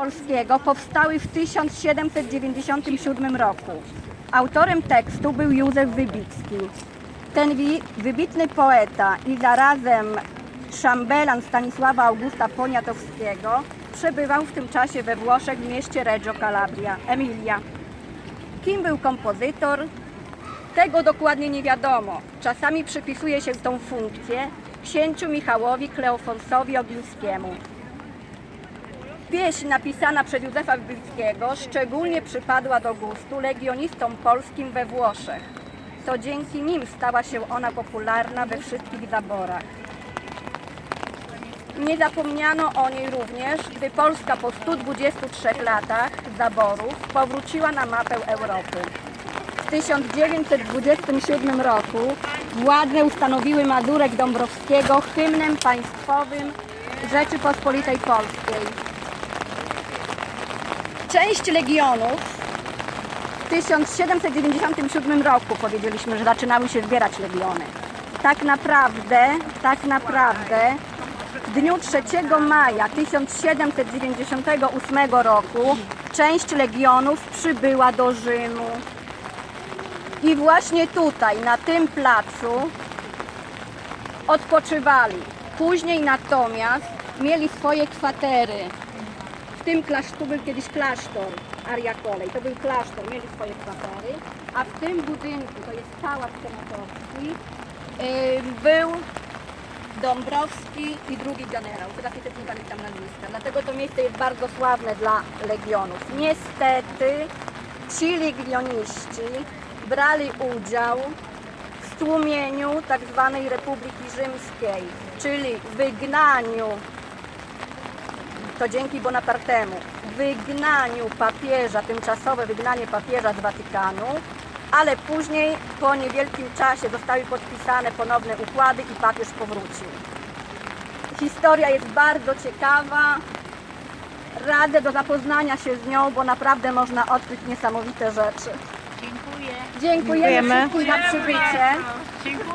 polskiego powstały w 1797 roku. Autorem tekstu był Józef Wybicki. Ten wybitny poeta i zarazem szambelan Stanisława Augusta Poniatowskiego przebywał w tym czasie we Włoszech w mieście Reggio Calabria, Emilia. Kim był kompozytor? Tego dokładnie nie wiadomo. Czasami przypisuje się tą funkcję księciu Michałowi Kleofonsowi Ogińskiemu. Pieśń napisana przez Józefa Wybickiego szczególnie przypadła do gustu legionistom polskim we Włoszech. To dzięki nim stała się ona popularna we wszystkich zaborach. Nie zapomniano o niej również, gdy Polska po 123 latach zaborów powróciła na mapę Europy. W 1927 roku władze ustanowiły Mazurek Dąbrowskiego hymnem państwowym Rzeczypospolitej Polskiej. Część legionów w 1797 roku powiedzieliśmy, że zaczynały się zbierać legiony. Tak naprawdę, tak naprawdę w dniu 3 maja 1798 roku część legionów przybyła do Rzymu. I właśnie tutaj, na tym placu, odpoczywali. Później natomiast mieli swoje kwatery. W tym klasztorze był kiedyś klasztor Aria Kolej, to był klasztor, mieli swoje kwatery, a w tym budynku, to jest pałac senatorski, był Dąbrowski i drugi generał. Teraz nie pamiętam nazwiska. Dlatego to miejsce jest bardzo sławne dla legionów. Niestety ci legioniści brali udział w stłumieniu tzw. Republiki Rzymskiej, czyli wygnaniu to dzięki Bonapartemu, wygnaniu papieża, tymczasowe wygnanie papieża z Watykanu, ale później po niewielkim czasie zostały podpisane ponowne układy i papież powrócił. Historia jest bardzo ciekawa. Radzę do zapoznania się z nią, bo naprawdę można odkryć niesamowite rzeczy. Dziękuję. Dziękujemy, Dziękujemy. wszystkim za przybycie. Dziękuję.